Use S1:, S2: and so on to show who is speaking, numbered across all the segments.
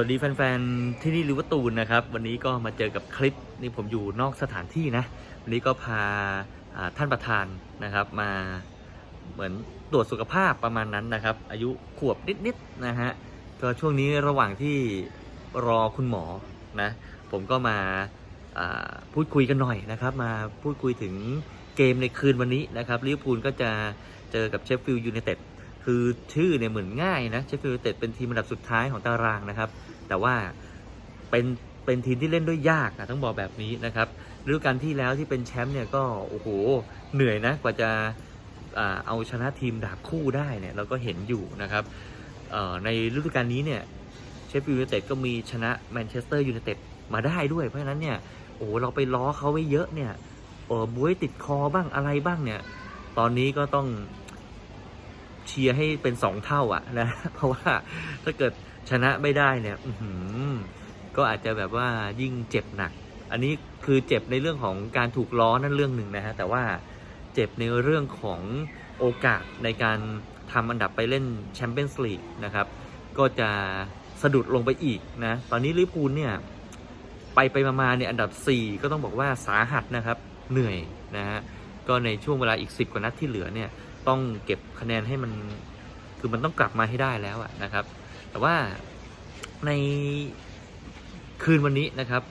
S1: วัสดีแฟนๆ ที่นี่ลิเวอร์ตูนนะครับ วันนี้ก็มาเจอกับคลิปนี่ผมอยู่นอกสถานที่นะ วันนี้ก็พาท่านประธานนะครับ มาเหมือนตรวจสุขภาพประมาณนั้นนะครับ อายุขวบนิดๆนะฮะก็ช่วงนี้ระหว่างที่รอคุณหมอนะผมก็มาอ่าพูดคุยกันหน่อยนะครับ มาพูดคุยถึงเกมในคืนวันนี้นะครับลิเวอร์พูลก็จะเจอกับเชฟฟิลด์ยูไนเต็ด คือชื่อเนี่ยเหมือนง่ายนะเชฟฟิลด์ยูไนเต็ดเป็นทีมอันดับสุดท้ายของตารางนะครับ แต่ว่าเป็นเป็นทีมที่เล่นด้วยยากอะต้องบอกแบบนี้นะครับฤดูกาลที่แล้วที่เป็นแชมป์เนี่ยก็โอ้โหเหนื่อยนะกว่าจะเอาชนะทีมดาบคู่ได้เนี่ยเราก็เห็นอยู่นะครับในฤดูกาลนี้เนี่ยเชฟฟิลด์ยูไนเต็ดก็มีชนะแมนเชสเตอร์ยูไนเต็ดมาได้ด้วย เพราะฉะนั้นเนี่ยโอ้โหเราไปล้อเขาไว้เยอะเนี่ยเออบุ้ยติดคอบ้างอะไรบ้างเนี่ย ตอนนี้ก็ต้อง เชียร์ให้เป็นสองเท่าอะนะ เพราะว่าถ้าเกิดชนะไม่ได้เนี่ยก็อาจจะแบบว่ายิ่งเจ็บหนัก อันนี้คือเจ็บในเรื่องของการถูกล้อนั่นเรื่องหนึ่งนะฮะ แต่ว่าเจ็บในเรื่องของโอกาสในการทำอันดับไปเล่นแชมเปี้ยนส์ลีกนะครับ ก็จะสะดุดลงไปอีกนะ ตอนนี้ลิเวอร์พูลเนี่ย ไปไปมาเนี่ยอันดับ 4 ก็ต้องบอกว่าสาหัสนะครับ เหนื่อยนะฮะ ก็ในช่วงเวลาอีก 10 กว่านัดที่เหลือเนี่ย ต้องเก็บคะแนนให้มันคือมันต้องกลับมาให้ได้แล้วนะครับ แต่ว่าในคืนวันนี้นะครับ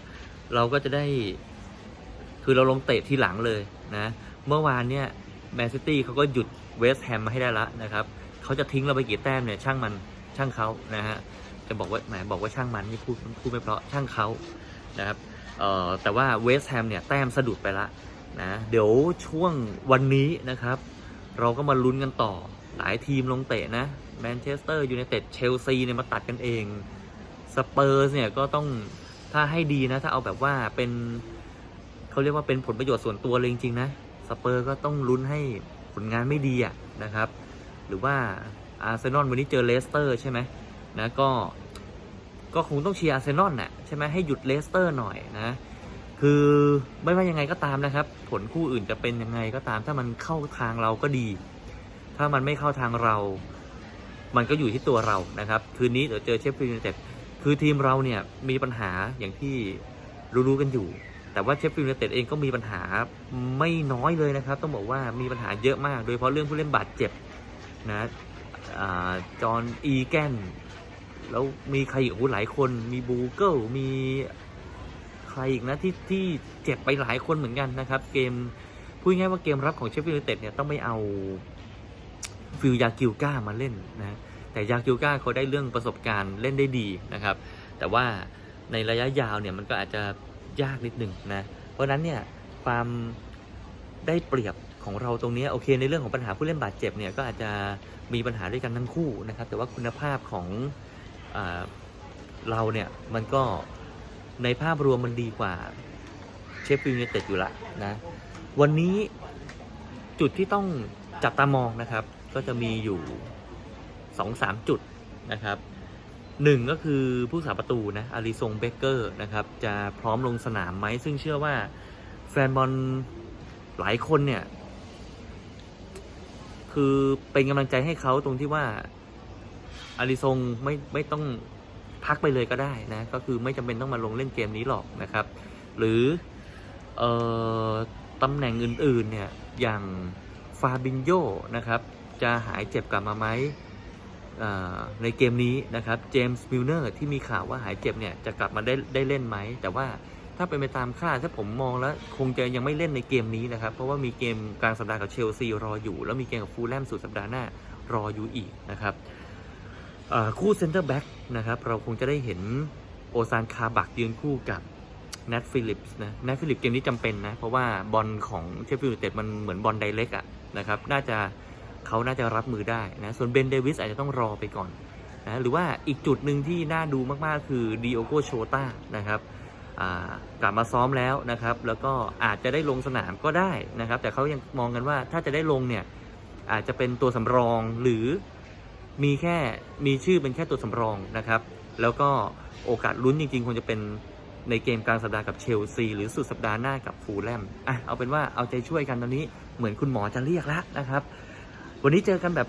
S1: เราก็จะได้คือเราลงเตะทีหลังเลยนะ เมื่อวานเนี่ยแมนซิตี้เขาก็หยุดเวสต์แฮมมาให้ได้แล้วนะครับเขาจะทิ้งเราไปกี่แต้มเนี่ยช่างมันช่างเขานะฮะจะบอกว่าแหมบอกว่าช่างมันนี่พูดพูดไม่เพราะช่างเขานะครับเอ่อแต่ว่าเวสต์แฮมเนี่ยแต้มสะดุดไปละนะเดี๋ยวช่วงวันนี้นะครับ เราก็มาลุ้นกันต่อ หลายทีมลงเตะนะแมนเชสเตอร์ยูไนเต็ดเชลซีเนี่ยมาตัดกันเองสเปอร์สเนี่ยก็ต้องถ้าให้ดีนะ ถ้าเอาแบบว่าเป็นเขาเรียกว่าเป็นผลประโยชน์ส่วนตัวเลยจริงๆนะสเปอร์ก็ต้องลุ้นให้ผลงานไม่ดีอะนะครับ หรือว่าอาร์เซนอลวันนี้เจอเลสเตอร์ใช่ไหมนะก็ก็คงต้องเชียร์อาร์เซนอลน่ะใช่ไหมให้หยุดเลสเตอร์หน่อยนะ คือไม่ว่ายังไงก็ตามนะครับ ผลคู่อื่นจะเป็นยังไงก็ตาม ถ้ามันเข้าทางเราก็ดี ถ้ามันไม่เข้าทางเรา มันก็อยู่ที่ตัวเรานะครับ คืนนี้เดี๋ยวเจอเชฟฟิลด์ยูไนเต็ดคือทีมเราเนี่ยมีปัญหาอย่างที่รู้ๆกันอยู่ แต่ว่าเชฟฟิลด์ยูไนเต็ดเองก็มีปัญหาไม่น้อยเลยนะครับ ต้องบอกว่ามีปัญหาเยอะมาก โดยเฉพาะเรื่องผู้เล่นบาดเจ็บนะจอห์นอีแกนแล้วมีใครอีกหลายคนมีบูเกิลมี รอีกนะที่ที่เจ็บไปหลายคนเหมือนกันนะครับ เกมพูดง่ายว่าเกมรับของเชฟฟิลด์เต็ดเนี่ยต้องไม่เอาฟิลยากิลก้ามาเล่นนะแต่ยากิลก้าเขาได้เรื่องประสบการณ์เล่นได้ดีนะครับ แต่ว่าในระยะยาวเนี่ยมันก็อาจจะยากนิดหนึ่งนะเพราะนั้นเนี่ยความได้เปรียบของเราตรงนี้โอเคในเรื่องของปัญหาผู้เล่นบาดเจ็บเนี่ยก็อาจจะมีปัญหาด้วยกันทั้งคู่นะครับ แต่ว่าคุณภาพของอเราเนี่ยมันก็ ในภาพรวมมันดีกว่าเชฟฟิลด์ยูไนเต็ดอยู่ละนะวันนี้จุดที่ต้องจับตามองนะครับ ก็จะมีอยู่สองสามจุดนะครับหนึ่งก็คือผู้สาประตูนะอาริซงเบเกอร์นะครับ จะพร้อมลงสนามไหม ซึ่งเชื่อว่าแฟนบอลหลายคนเนี่ย คือเป็นกำลังใจให้เขาตรงที่ว่าอาริซงไม่ไม่ต้อง พักไปเลยก็ได้นะก็คือไม่จำเป็นต้องมาลงเล่นเกมนี้หรอกนะครับ หรือเอ่อตำแหน่งอื่นๆเนี่ยอย่างฟาบินโยนะครับจะหายเจ็บกลับมาไหมในเกมนี้นะครับเจมส์มิลเนอร์ที่มีข่าวว่าหายเจ็บเนี่ยจะกลับมาได้ได้เล่นไหม แต่ว่าถ้าเป็นไปตามคาดถ้าผมมองแล้วคงจะยังไม่เล่นในเกมนี้นะครับ เพราะว่ามีเกมกลางสัปดาห์กับเชลซีรออยู่ แล้วมีเกมกับฟูลแลมสุดสัปดาห์หน้ารออยู่อีกนะครับ คู่เซนเตอร์แบ็กนะครับเราคงจะได้เห็นโอซานคาบักยืนคู่กับแนทฟิลิปส์นะแนทฟิลิปส์เกมนี้จำเป็นนะ เพราะว่าบอลของเชฟฟิลด์ยูไนเต็ดมันเหมือนบอลไดเรกอะนะครับน่าจะเขาน่าจะรับมือได้นะส่วนเบนเดวิสอาจจะต้องรอไปก่อนนะหรือว่าอีกจุดหนึ่งที่น่าดูมากๆ คือดิโอโกโชตานะครับกลับมาซ้อมแล้วนะครับ แล้วก็อาจจะได้ลงสนามก็ได้นะครับ แต่เขายังมองกันว่าถ้าจะได้ลงเนี่ยอาจจะเป็นตัวสำรองหรือ มีแค่มีชื่อเป็นแค่ตัวสำรองนะครับ แล้วก็โอกาสลุ้นจริงๆ ควรจะเป็นในเกมกลางสัปดาห์กับเชลซี หรือสุดสัปดาห์หน้ากับฟูลแลมอะเอาเป็นว่าเอาใจช่วยกันตอนนี้เหมือนคุณหมอจะเรียกแล้วนะครับ วันนี้เจอกันแบบ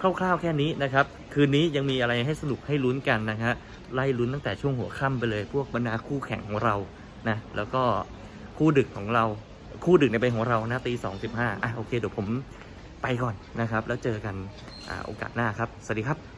S1: คร่าวๆแค่นี้นะครับ คืนนี้ยังมีอะไรให้สนุกให้ลุ้นกันนะฮะไล่ลุ้นตั้งแต่ช่วงหัวค่ำไปเลย พวกบรรดาคู่แข่งของเรานะแล้วก็คู่ดึกของเรา คู่ดึกในเป็นของเรานะตีสองสิบห้าอะโอเคเดี๋ยวผม ไปก่อนนะครับ แล้วเจอกันโอกาสหน้าครับ สวัสดีครับ